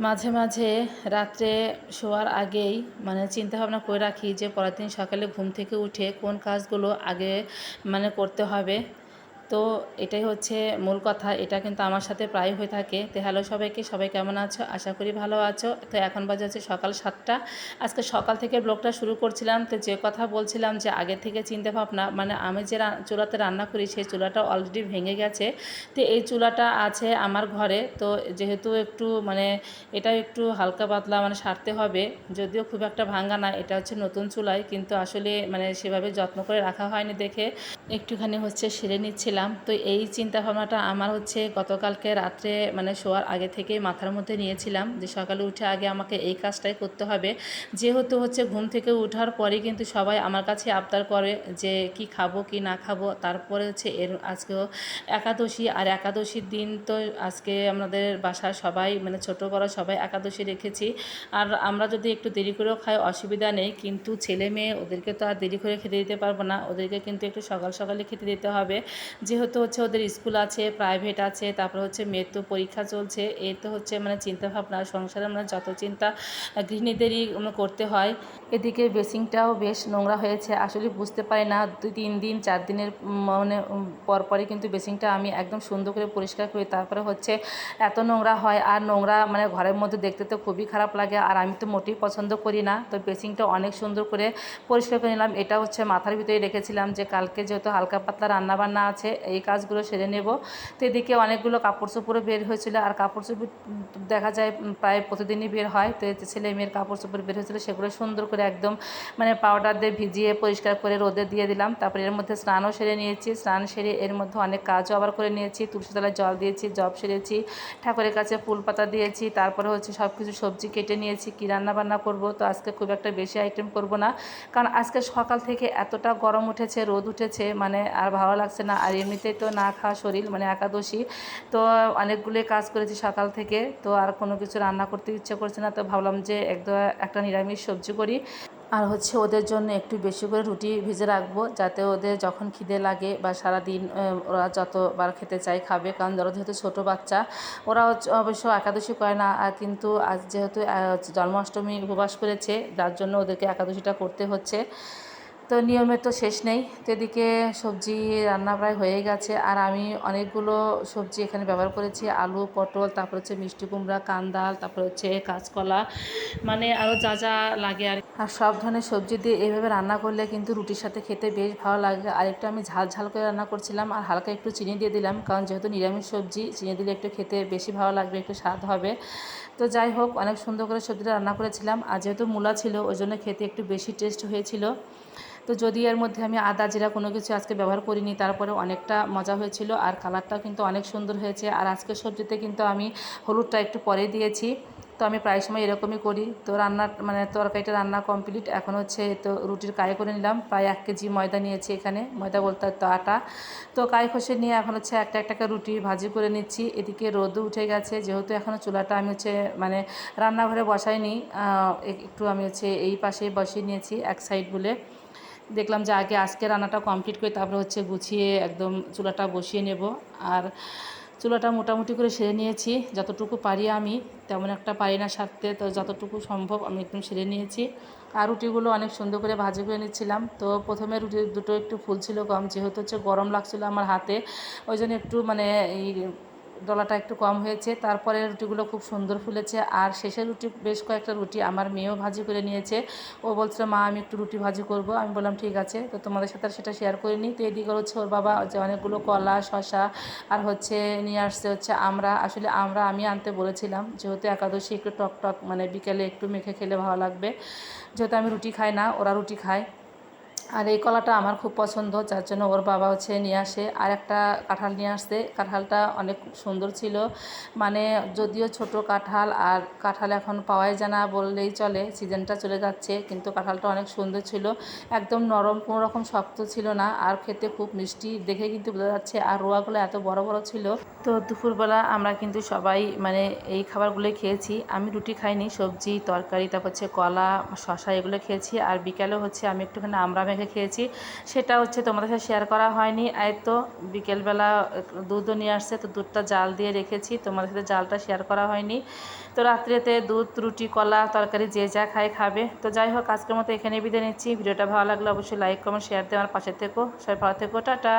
মাঝে মাঝে রাত্রে শোয়ার আগেই মানে চিন্তা ভাবনা করে রাখি যে পরের দিন সকালে ঘুম থেকে উঠে কোন কাজগুলো আগে মানে করতে হবে। তো এটাই হচ্ছে মূল কথা। এটা কিন্তু আমার সাথে প্রায় হয়ে থাকে। তো হ্যালো সবাইকে, সবাই কেমন আছো? আশা করি ভালো আছো। তো এখন বাজে হচ্ছে সকাল সাতটা। আজকে সকাল থেকে ব্লগটা শুরু করছিলাম। তো যে কথা বলছিলাম যে আগে থেকে চিন্তা ভাবনা মানে আমি যে চুলাতে রান্না করি, সেই চুলাটা অলরেডি ভেঙে গেছে। তো এই চুলাটা আছে আমার ঘরে। তো যেহেতু একটু মানে এটা একটু হালকা পাতলা মানে সারতে হবে। যদিও খুব একটা ভাঙ্গা না, এটা হচ্ছে নতুন চুলাই কিন্তু আসলে মানে সেভাবে যত্ন করে রাখা হয়নি দেখে। একটুখানি হচ্ছে সেরে নিচ্ছিলাম। তো এই চিন্তা ভাবনাটা আমার হচ্ছে গতকালকে রাত্রে মানে শোয়ার আগে থেকেই মাথার মধ্যে নিয়েছিলাম যে সকালে উঠে আগে আমাকে এই কাজটাই করতে হবে। যেহেতু হচ্ছে ঘুম থেকে ওঠার পরে কিন্তু সবাই আমার কাছে আবদার করে যে কি খাব, কি না খাব। তারপরে হচ্ছে এর আজকেও একাদশী আর একাদশীর দিন তো আজকে আমাদের বাসায় সবাই মানে ছোট বড় সবাই একাদশী রেখেছি। আর আমরা যদি একটু দেরি করেও খাই অসুবিধা নেই, কিন্তু ছেলে মেয়ে ওদেরকে তো আর দেরি করে খেতে দিতে পারব না। ওদেরকে কিন্তু একটু সকাল সকালে খেতে দিতে হবে। যেহেতু হচ্ছে ওদের স্কুল আছে প্রাইভেট আছে, তারপরে হচ্ছে মেয়ের তো পরীক্ষা চলছে এই তো হচ্ছে মানে চিন্তা ভাবনা সংসারে আমরা যত চিন্তা গৃহিণীদেরই করতে হয়। এদিকে বেসিংটাও বেশ নোংরা হয়েছে, আসলে বুঝতে পারি না, দুই তিন দিন, চার দিনের মানে উম, পর পরই কিন্তু বেসিংটা আমি একদম সুন্দর করে পরিষ্কার করি, তারপরে হচ্ছে এত নোংরা হয়, আর নোংরা মানে ঘরের মধ্যে দেখতে তো খুবই খারাপ লাগে, আর আমি তো মোটেই পছন্দ করি না, তো বেসিংটা অনেক সুন্দর করে পরিষ্কার করে নিলাম, এটা হচ্ছে মাথার ভিতরে রেখেছিলাম যে কালকে যেহেতু হালকা পাতলা রান্না বান্না আছে এই কাজগুলো সেরে নেব। তো এদিকে অনেকগুলো কাপড় চোপড়ও বের হয়েছিল আর কাপড় চোপড় দেখা যায় প্রায় প্রতিদিনই বের হয়। তো ছেলে মেয়ের কাপড় চোপড় বের হয়েছিল সেগুলো সুন্দর করে একদম মানে পাউডার দিয়ে ভিজিয়ে পরিষ্কার করে রোদে দিয়ে দিলাম। তারপরে এর মধ্যে স্নানও সেরে নিয়েছি। স্নান সেরে এর মধ্যে অনেক কাজও আবার করে নিয়েছি। তুলসী তলায় জল দিয়েছি, জব সেরেছি, ঠাকুরের কাছে ফুল পাতা দিয়েছি, তারপরে হচ্ছে সব কিছু সবজি কেটে নিয়েছি, কী রান্না বান্না করব? তো আজকে খুব একটা বেশি আইটেম করব না। কারণ আজকে সকাল থেকে এতটা গরম উঠেছে, রোদ উঠেছে মানে আর ভালো লাগছে না। আর এমনিতেই তো না খাওয়া শরীর মানে একাদশী। তো অনেকগুলোই কাজ করেছি সকাল থেকে তো আর কোনো কিছু রান্না করতে ইচ্ছে করছে না তো ভাবলাম যে একদম একটা নিরামিষ সবজি করি। আর হচ্ছে ওদের জন্য একটু বেশি করে রুটি ভেজে রাখব যাতে ওদের যখন খিদে লাগে বা সারাদিন আহ, ওরা যতবার খেতে চায় খাবে কারণ ওরা যেহেতু ছোটো বাচ্চা ওরা অবশ্য একাদশী করে না কিন্তু আজ যেহেতু জন্মাষ্টমী উপবাস করেছে যার জন্য ওদেরকে একাদশীটা করতে হচ্ছে। তো নিয়মের তো শেষ নেই। তো এদিকে সবজি রান্না প্রায় হয়ে গেছে। আর আমি অনেকগুলো সবজি এখানে ব্যবহার করেছি। আলু, পটল, তারপর হচ্ছে মিষ্টি কুমড়া, কান্দাল, তারপর হচ্ছে কাঁচকলা মানে আরও যা যা লাগে আর আর সব ধরনের সবজি দিয়ে এইভাবে রান্না করলে কিন্তু রুটির সাথে খেতে বেশ ভালো লাগে। আর একটু আমি ঝাল ঝাল করে রান্না করছিলাম আর হালকা একটু চিনি দিয়ে দিলাম। কারণ যেহেতু নিরামিষ সবজি, চিনি দিলে একটু খেতে বেশি ভালো লাগবে, একটু স্বাদ হবে। তো যাই হোক, অনেক সুন্দর করে সবজিটা রান্না করেছিলাম। আর যেহেতু মূলা ছিল, ওই জন্য খেতে একটু বেশি টেস্ট হয়েছিল। তো যদি এর মধ্যে আমি আদা, জিরা কোনো কিছু আজকে ব্যবহার করিনি তারপরে অনেকটা মজা হয়েছিল আর কালারটাও কিন্তু অনেক সুন্দর হয়েছে। আর আজকের সবজিতে কিন্তু আমি হলুদটা একটু পরে দিয়েছি। তো আমি প্রায় সময় এরকমই করি। তো রান্না মানে তরকারিটা রান্না কমপ্লিট। এখন হচ্ছে তো রুটির কায় করে নিলাম। প্রায় এক কেজি ময়দা নিয়েছি এখানে, ময়দা বলতে তো আটা। তো কায় খসে নিয়ে এখন হচ্ছে একটা একটা রুটি ভাজি করে নিচ্ছি। এদিকে রোদও উঠে গেছে। যেহেতু এখনও চুলাটা আমি হচ্ছে মানে রান্নাঘরে বসাইনি একটু আমি হচ্ছে এই পাশে বসিয়ে নিয়েছি এক সাইড বলে। দেখলাম যে আগে আজকে রান্নাটা কমপ্লিট করে তারপরে হচ্ছে গুছিয়ে একদম চুলাটা বসিয়ে নেব। আর চুলাটা মোটামুটি করে সেরে নিয়েছি। যতটুকু পারি আমি, তেমন একটা পারি না সারতে, তো যতটুকু সম্ভব আমি একদম সেরে নিয়েছি। আর রুটিগুলো অনেক সুন্দর করে ভাজি করে নিচ্ছিলাম। তো প্রথমে রুটি দুটো একটু ফুলছিল কম, যেহেতু হচ্ছে গরম লাগছিল আমার হাতে, ওই জন্য একটু মানে ডলাটা একটু কম হয়েছে। তারপরে রুটিগুলো খুব সুন্দর ফুলেছে। আর শেষের রুটি, বেশ কয়েকটা রুটি আমার মেয়েও ভাজি করে নিয়েছে। ও বলছিল, মা, আমি একটু রুটি ভাজি করব। আমি বললাম, ঠিক আছে। তো তোমাদের সাথে সেটা শেয়ার করিনি। তো এদিকে হচ্ছে ওর বাবা যে অনেকগুলো কলা শশা আর হচ্ছে নিয়ে আসছে হচ্ছে আমরা। আসলে আমরা, আমি আনতে বলেছিলাম, যেহেতু একাদশী একটু টক টক মানে বিকেলে একটু মেখে খেলে ভালো লাগবে। যেহেতু আমি রুটি খাই না, ওরা রুটি খায়। আর এই কলাটা আমার খুব পছন্দ, যার জন্য ওর বাবা হচ্ছে নিয়ে আসে। আর একটা কাঁঠাল নিয়ে আসছে। কাঁঠালটা অনেক সুন্দর ছিল। মানে যদিও ছোট কাঁঠাল, আর কাঁঠাল এখন পাওয়াই যায় না বললেই চলে, সিজনটা চলে যাচ্ছে, কিন্তু কাঁঠালটা অনেক সুন্দর ছিল। একদম নরম, কোনো রকম শক্ত ছিল না, আর খেতে খুব মিষ্টি। দেখে কিন্তু বোঝা যাচ্ছে, আর রোয়াগুলো এত বড় বড় ছিল। তো দুপুরবেলা আমরা কিন্তু সবাই মানে এই খাবারগুলোই খেয়েছি। আমি রুটি খাইনি, সবজি, তরকারি, তারপর হচ্ছে কলা শশা এগুলো খেয়েছি। আর বিকালে হচ্ছে আমি একটুখানি আমরা মেখে খেয়েছি। সেটা হচ্ছে তোমাদের সাথে শেয়ার করা হয়নি। এই তো বিকেলবেলা দুধও নিয়ে আসছে, তো দুধটা জাল দিয়ে রেখেছি। তোমাদের সাথে জালটা শেয়ার করা হয়নি। তো রাত্রিতে দুধ, রুটি, কলা, তরকারি যে যা খায় খাবে। তো যাই হোক, আজকের মতো এখানে বিদায় নিচ্ছি। ভিডিওটা ভালো লাগলে অবশ্যই লাইক কমেন্ট শেয়ার দিয়ে আমার পাশে থেকো। সবাই ভালো থেকো, টাটা।